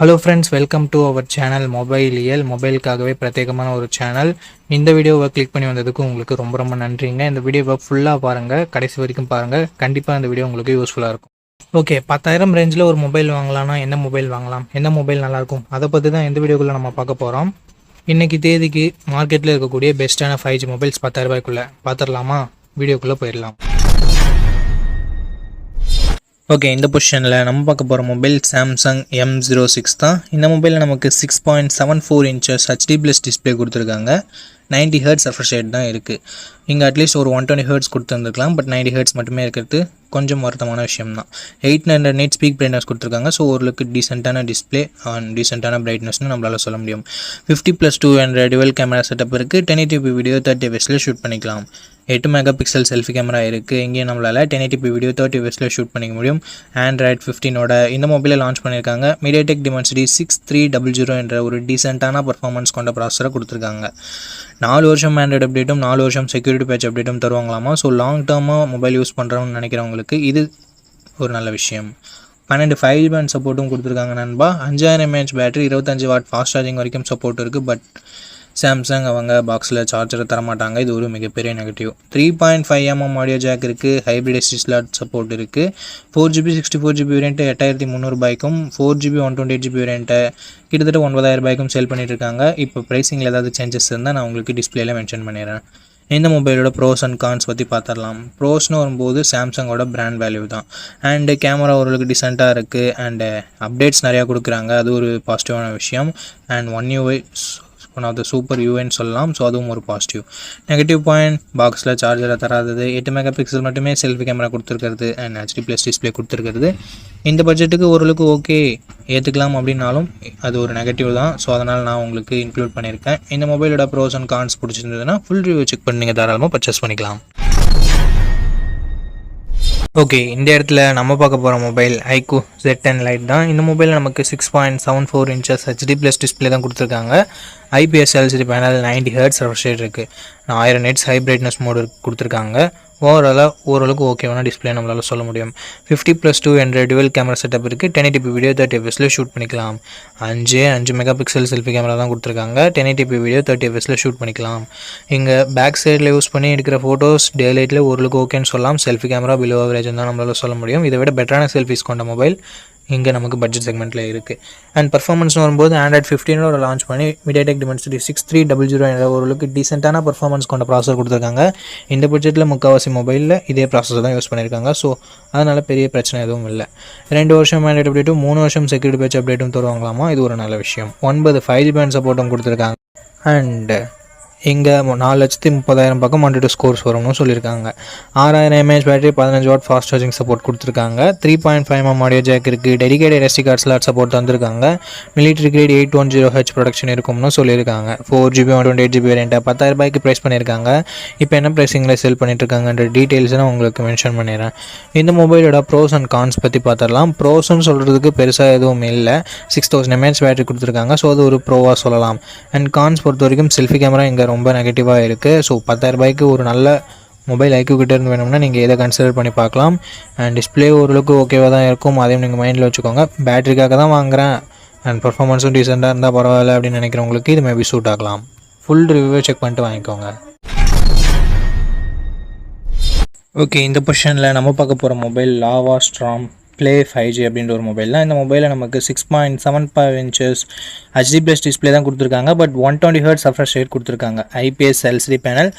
Hello friends welcome to our channel mobile இயல் மொபைலுக்காகவே பிரத்யேகமான ஒரு சேனல் இந்த வீடியோவை கிளிக் பண்ணி வந்ததுக்கு உங்களுக்கு ரொம்ப ரொம்ப நன்றிங்க. இந்த வீடியோவை ஃபுல்லாக பாருங்கள் கடைசி வரைக்கும் பாருங்கள் கண்டிப்பாக இந்த வீடியோ உங்களுக்கு யூஸ்ஃபுல்லாக இருக்கும். ஓகே பத்தாயிரம் ரேஞ்சில் ஒரு மொபைல் வாங்கலாம்னா என்ன மொபைல் வாங்கலாம்? என்ன மொபைல் நல்லாயிருக்கும்? அதை பற்றி தான் இந்த வீடியோக்குள்ளே நம்ம பார்க்க போகிறோம் இன்றைக்கி தேதிக்கு மார்க்கெட்டில் இருக்கக்கூடிய பெஸ்ட்டான ஃபைவ் ஜி மொபைல்ஸ் பத்தாயிரம் ரூபாய்க்குள்ளே. பார்த்துடலாமா? வீடியோக்குள்ளே போயிடலாம். ஓகே இந்த பொசிஷனில் நம்ம பார்க்க போகிற mobile Samsung M zero six தான். இந்த மொபைலில் நமக்கு six point seven four inches HD plus display கொடுத்துருக்காங்க. 90 ஹெர்ட்ஸ் ரெஃப்ரெஷ் தான் இருக்குது இங்கே அட்லீஸ்ட் ஒரு ஒன் டுவெண்ட்டி ஹர்ட்ஸ் கொடுத்துருந்துருக்கலாம் பட் 90 ஹெர்ட்ஸ் மட்டுமே இருக்கிறது கொஞ்சம் வருத்தமான விஷயம் தான் eight hundred nits peak brightness கொடுத்துருக்காங்க. ஸோ ஓரளவுக்கு டீசெண்டான டிஸ்பிளே அண்ட் டீசெண்டான பிரைட்னஸ்னு நம்மளால் சொல்ல முடியும். Fifty plus two hundred dual camera setup இருக்குது டென் எயிட்டி வீடியோ தேர்ட்டி எஃப்எஸில் ஷூட் பண்ணிக்கலாம். எட்டு மெகா பிக்சல் செல்ஃபி கேமரா இருக்குது இங்கேயும் நம்மளால் டென் எயிட்டி வீடியோ தேர்ட்டி எஃப்எஸில் ஷூட் பண்ணிக்க முடியும். ஆண்ட்ராய்ட் ஃபிஃப்டினோட இந்த மொபைலை லான்ச் பண்ணியிருக்காங்க MediaTek Dimensity six three double zero என்ற ஒரு டீசெண்டான பர்ஃபார்மன்ஸ் கொண்ட ப்ராசரை கொடுத்துருக்காங்க. நாலு வருஷம் ஆண்ட்ராய்டு அப்டேட்டும் நாலு வருஷம் செக்யூரிட்டி பேட்ச் அப்டேட்டும் தருவாங்களாமா? ஸோ லாங் டேர்மாக மொபைல் யூஸ் பண்ணுறோம்னு நினைக்கிறவங்களுக்கு இது ஒரு நல்ல விஷயம். பன்னெண்டு ஃபைவ் பேண்ட் சப்போர்ட்டும் கொடுத்துருக்காங்க நண்பா. அஞ்சாயிரம் எம்ஏஹெச் பேட்டரி இருபத்தஞ்சு வாட் ஃபாஸ்ட் சார்ஜிங் வரைக்கும் சப்போர்ட் இருக்குது பட் சாம்சங் அவங்க பாக்ஸில் சார்ஜரை தரமாட்டாங்க. இது ஒரு மிகப்பெரிய negative three point five MM audio jack இருக்குது ஹைப்ரிட் எஸ்டி ஸ்லாட் சப்போர்ட் இருக்குது four GB sixty four GB variant எட்டாயிரத்தி முந்நூறுபாய்க்கும் four GB one twenty eight GB வேரியண்ட்டை கிட்டத்தட்ட ஒன்பதாயிரம் ரூபாய்க்கும் சேல் பண்ணிட்டு இருக்காங்க. இப்போ ப்ரைஸிங்கில் ஏதாவது சேஞ்சஸ் இருந்தால் நான் உங்களுக்கு டிஸ்பிளேல மென்ஷன் பண்ணிடுறேன். இந்த மொபைலோட ப்ரோஸ் அண்ட் கான்ஸ் பற்றி பார்த்துடலாம் ப்ரோஸ்னு வரும்போது சாம்சங்கோட பிராண்ட் வேல்யூ தான். அண்டு கேமரா ஓரளவுக்கு டிசென்ட்டாக இருக்குது அண்டு அப்டேட்ஸ் நிறையா கொடுக்குறாங்க. அது ஒரு பாசிட்டிவான விஷயம். And one UI one of the super யூஎன்னு சொல்லலாம். ஸோ அதுவும் ஒரு பாசிட்டிவ் நெகட்டிவ் பாயிண்ட் பாக்ஸில் சார்ஜரை தராதது எட்டு மெகா பிக்சல் மட்டுமே செல்ஃபி கேமரா கொடுத்துருக்கிறது அண்ட் ஹெச்டி ப்ளஸ் டிஸ்பிளே கொடுத்துருக்கிறது. இந்த பட்ஜெட்டுக்கு ஓரளவுக்கு ஓகே ஏற்றுக்கலாம் அப்படின்னாலும் அது ஒரு நெகட்டிவ் தான். ஸோ அதனால் நான் உங்களுக்கு இன்க்ளூட் பண்ணியிருக்கேன். இந்த மொபைலோட ப்ரோஸ் அண்ட் கான்ஸ் பிடிச்சிருந்ததுன்னா ஃபுல் ரிவ்யூ செக் பண்ணி நீங்கள் தாராளமாக பர்ச்சேஸ் பண்ணிக்கலாம். ஓகே இந்த இடத்துல நம்ம பார்க்க போகிற மொபைல் ஐக்கு ஜெட் டென் லைட் தான். இந்த மொபைலில் நமக்கு six point seven four inches HD plus display தான் கொடுத்துருக்காங்க. IPS LCD panel ninety hertz refresh இருக்குது ஆயிரம் நைட்ஸ் ஹை பிரைட்னஸ் மோடு கொடுத்துருக்காங்க. ஓவராலாக ஓரளவுக்கு ஓகேவான டிஸ்பிளே நம்மளால் சொல்ல முடியும். ஃபிஃப்டி ப்ளஸ் டூ என்ற டுவெல் கேமரா செட்டப் இருக்குது ten eighty P video thirty எஃப்எஸில் shoot பண்ணிக்கலாம். அஞ்சு அஞ்சு மெகா பிக்சல் செல்ஃபி கேமரா தான் கொடுத்துருக்காங்க. Ten eighty P video thirty எஃப்எஸில் shoot பண்ணிக்கலாம். இங்கே பேக் சைடில் யூஸ் பண்ணி எடுக்கிற ஃபோட்டோஸ் டே லைட்டில் ஓரளவுக்கு ஓகேன்னு சொல்லலாம். செல்ஃபி கேமரா பிலோ அவரேஜ் தான் நம்மளால் சொல்ல முடியும். இதை விட பெட்டரான செல்ஃபிஸ் கொண்ட மொபைல் இங்கே நமக்கு பட்ஜெட் செக்மெண்ட்டில் இருக்குது அண்ட் பர்ஃபார்மன்ஸ்னு வரும்போது ஆண்ட்ராய்ட் ஃபிஃப்டீனோட லான்ச் பண்ணி MediaTek Dimensity six three double zero என்ற ஓரளவுக்கு டீசெண்டான பர்ஃபார்மன்ஸ் கொண்ட ப்ராசஸர் கொடுத்துருக்காங்க. இந்த பட்ஜெட்டில் முக்கால்வாசி மொபைலில் இதே ப்ராசஸர் தான் யூஸ் பண்ணியிருக்காங்க ஸோ அதனால் பெரிய பிரச்சனை எதுவும் இல்லை. ரெண்டு வருஷம் ஆண்ட்ராய்ட் அப்டேட்டும் மூணு வருஷம் செக்யூரிட்டி பேட்ச் அப்டேட்டும் தருவாங்களாமா? இது ஒரு நல்ல விஷயம். ஒன்பது ஃபைவ் ஜி பேண்ட் சப்போர்ட்டும் கொடுத்துருக்காங்க. அண்டு இங்கே நாலு லட்சத்தி முப்பதாயிரம் பக்கம் ஹண்ட்ரட் ஸ்கோர்ஸ் வரும்னு சொல்லியிருக்காங்க. ஆறாயிரம் எம்ஏஹெச் பேட்டரி பதினஞ்சு வாட் ஃபாஸ்ட் சார்ஜிங் சப்போர்ட் கொடுத்துருக்காங்க. Three point five M audio jack இருக்குது dedicated SD card slot support தந்திருக்காங்க. Military grade eight one zero H protection இருக்கும்னு சொல்லியிருக்காங்க. Four GB one twenty eight GB வேரியண்ட்டை பத்தாயிரம் ரூபாய்க்கு ப்ரைஸ் பண்ணியிருக்காங்க. இப்போ என்ன ப்ரைஸிங்கில் செல் பண்ணிட்டுருக்காங்கன்ற டீட்டெயில்ஸ் நான் உங்களுக்கு மென்ஷன் பண்ணிடுறேன். இந்த மொபைலோட ப்ரோஸ் அண்ட் கான்ஸ் பற்றி பார்த்துடலாம். ப்ரோஸ்னு சொல்கிறதுக்கு பெருசாக எதுவும் இல்லை. சிக்ஸ் தௌசண்ட் எம்ஏஹெச் பேட்டரி கொடுத்துருக்காங்க. ஸோ அது ஒரு ப்ரோவாக சொல்லலாம். அண்ட் கான்ஸ் பொறுத்த வரைக்கும் செல்ஃபி கேமரா இங்கே ரொம்ப நெகட்டிவாக இருக்குது ஸோ பத்தாயிரம் ரூபாய்க்கு ஒரு நல்ல மொபைல் ஐக்யூ கிட்ட இருந்து வேணும்னா நீங்கள் இதை கன்சிடர் பண்ணி பார்க்கலாம். அண்ட் டிஸ்பிளே ஓரளவுக்கு ஓகேவாக தான் இருக்கும். அதையும் நீங்கள் மைண்டில் வச்சுக்கோங்க. பேட்டரிக்காக தான் வாங்குறேன். அண்ட் பர்ஃபார்மன்ஸும் டீசெண்டாக இருந்தால் பரவாயில்ல அப்படின்னு நினைக்கிறவங்களுக்கு இது மேபி சூட் ஆகலாம். ஃபுல் ரிவ்யூ செக் பண்ணிட்டு வாங்கிக்கோங்க. ஓகே இந்த பொசிஷனில் நம்ம பார்க்க போகிற mobile Lava Storm Play five G அப்படின்ற ஒரு மொபைல் தான் இந்த மொபைலில் நமக்கு six point seven five inches HD plus display தான் கொடுத்துருக்காங்க. But one twenty hertz refresh rate கொடுத்துருக்காங்க. IPS LCD panel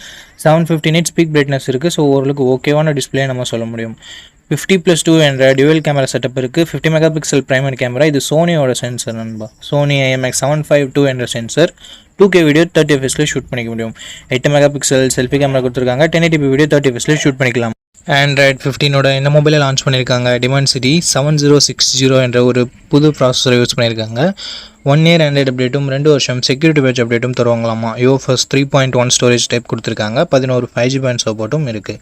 seven fifty nits peak brightness இருக்குது ஸோ ஓரளவுக்கு ஓகேவான டிஸ்பிளே நம்ம சொல்ல முடியும். ஃபிஃப்டி ப்ளஸ் டூ என்ற டியூவல் கேமரா செட்டப் இருக்குது fifty mega pixel primary camera இது சோனியோட சென்சர் நண்பா. Sony IMX seven five two என்ற sensor two K video thirty எஃப்எஸ்லேயே shoot பண்ணிக்க முடியும். எட்டு மெகா பிக்சல் செல்ஃபி கேமரா கொடுத்துருக்காங்க டென் எயிட்டி வீடியோ தேர்ட்டி எஃப்எஸ்லேயே ஷூட் பண்ணிக்கலாம். ஆண்ட்ராய்ட் ஃபிஃப்டீனோட இந்த மொபைலை லான்ச் பண்ணியிருக்காங்க. Dimensity seven zero six zero என்ற ஒரு புது ப்ராசஸரை யூஸ் பண்ணியிருக்காங்க. ஒன் இயர் ஆண்ட்ராய்டு அப்டேட்டும் ரெண்டு வருஷம் செக்யூரிட்டி பேட்ச் அப்டேட்டும் தருவாங்களாமா? யோ first three point one storage type கொடுத்துருக்காங்க. பதினோரு ஃபைவ் ஜி பாயிண்ட் சப்போர்ட்டும் இருக்குது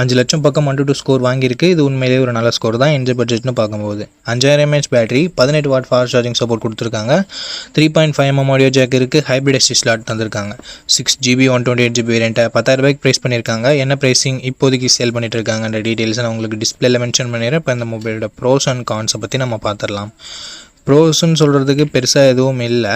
அஞ்சு லட்சம் பக்கம் ஒன் டூ ஸ்கோர் வாங்கியிருக்கு. இது உண்மையிலேயே ஒரு நல்ல ஸ்கோர் தான் எந்த பட்ஜெட்னு பார்க்கும்போது. அஞ்சாயிரம் எம்ஏஹெச் பேட்டரி பதினெட்டு வாட் ஃபாஸ்ட் சார்ஜிங் சப்போர்ட் கொடுத்துருக்காங்க. Three point five m audio jack இருக்குது ஹைப்ரிட் எஸ்டி ஸ்லாட் தந்திருக்காங்க. Six GB one twenty eight GB வேரியண்ட்டை பத்தாயிரம் ரூபாய்க்கு ப்ரைஸ் பண்ணியிருக்காங்க. என்ன ப்ரைஸிங் இப்போதைக்கு சேல் பண்ணிட்டு இருக்காங்கன்ற டீட்டெயில்ஸ் நான் உங்களுக்கு டிஸ்பிளேல மென்ஷன் பண்ணிடுறேன். இப்போ இந்த மொபைலோட ப்ரோஸ் அண்ட் கான்ஸை பற்றி நம்ம பார்த்துடலாம். ப்ரோஸ்ன்னு சொல்கிறதுக்கு பெருசாக எதுவும் இல்லை.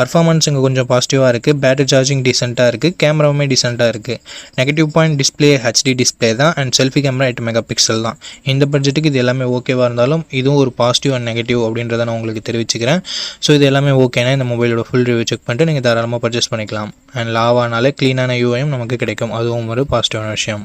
பர்ஃபார்மன்ஸ் இங்கே கொஞ்சம் பாசிட்டிவாக இருக்குது பேட்டரி சார்ஜிங் டீசெண்டாக இருக்குது கேமராவுமே டீசெண்டாக இருக்குது negative point display HD display தான். அண்ட் செல்ஃபி கேமரா எட்டு மெகா பிக்சல் தான். இந்த பட்ஜெட்டுக்கு இது எல்லாமே ஓகேவாக இருந்தாலும் இதுவும் ஒரு பாசிட்டிவ் அண்ட் நெகட்டிவ் அப்படின்றத நான் உங்களுக்கு தெரிவிச்சுக்கிறேன். ஸோ இது எல்லாமே ஓகேனா இந்த மொபைலோட ஃபுல் ரிவ்யூ செக் பண்ணிட்டு நீங்கள் தாராளமாக பர்ச்சேஸ் பண்ணிக்கலாம். அண்ட் லாவானாலே க்ளீனான யூஐயும் நமக்கு கிடைக்கும். அதுவும் ஒரு பாசிட்டிவான விஷயம்.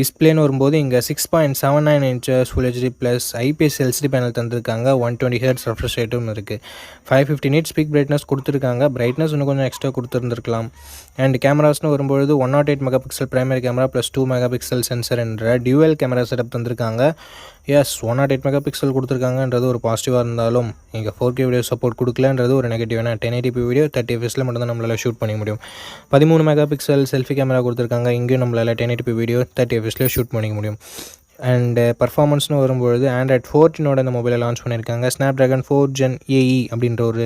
டிஸ்பிளேன்னு வரும்போது இங்கே six point seven nine inches full HD plus IPS LCD panel தந்திருக்காங்க. ஒன் டுவெண்ட்டி ஹெர்ட்ஸ் ரெஃப்ரெஷ் ரேட்டும் இருக்குது five fifty nits speak brightness கொடுத்துருக்காங்க. பிரைட்னஸ் இன்னும் கொஞ்சம் எக்ஸ்ட்ரா கொடுத்துருந்துருக்கலாம். அண்ட் கேமராஸ்னு வரும்பொழுது one nought eight mega pixel primary camera plus two mega pixel sensor என்ற டியூவல் கேமரா செட்டப் தந்திருக்காங்க. Yes one nought eight mega pixel கொடுத்துருக்காங்கன்றது ஒரு பாசிட்டிவாக இருந்தாலும் இங்கே ஃபோர் கே வீடியோ சப்போர்ட் கொடுக்கலன்றது ஒரு நெகட்டிவ் ஏன்னா டென் எயிட்டி வீடியோ தேர்ட்டி எஃப்எஸில் மட்டும் தான் நம்மளால் ஷூட் பண்ண முடியும். பதிமூணு மெகா பிக்சல் செல்ஃபி கேமரா கொடுத்துருக்காங்க. இங்கேயும் நம்மளால் டென் எயிட்டி வீடியோ தேர்ட்டி எஃப்எஸில் ஷூட் பண்ணிக்க முடியும். அண்டு பர்ஃபார்மன்ஸ்னு uh, வரும்பொழுது ஆண்ட்ராய்ட் ஃபோர்டீனோட இந்த மொபைலை லான்ச் பண்ணியிருக்காங்க. Snapdragon four gen AE அப்படின்ற ஒரு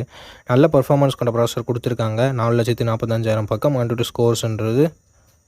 நல்ல பர்ஃபார்மன்ஸ் கொண்ட ப்ராசர் கொடுத்துருக்காங்க. நாலு லட்சத்தி நாற்பத்தஞ்சாயிரம் பக்கம் ஒன் டூ ஸ்கோர்ஸ்ன்றது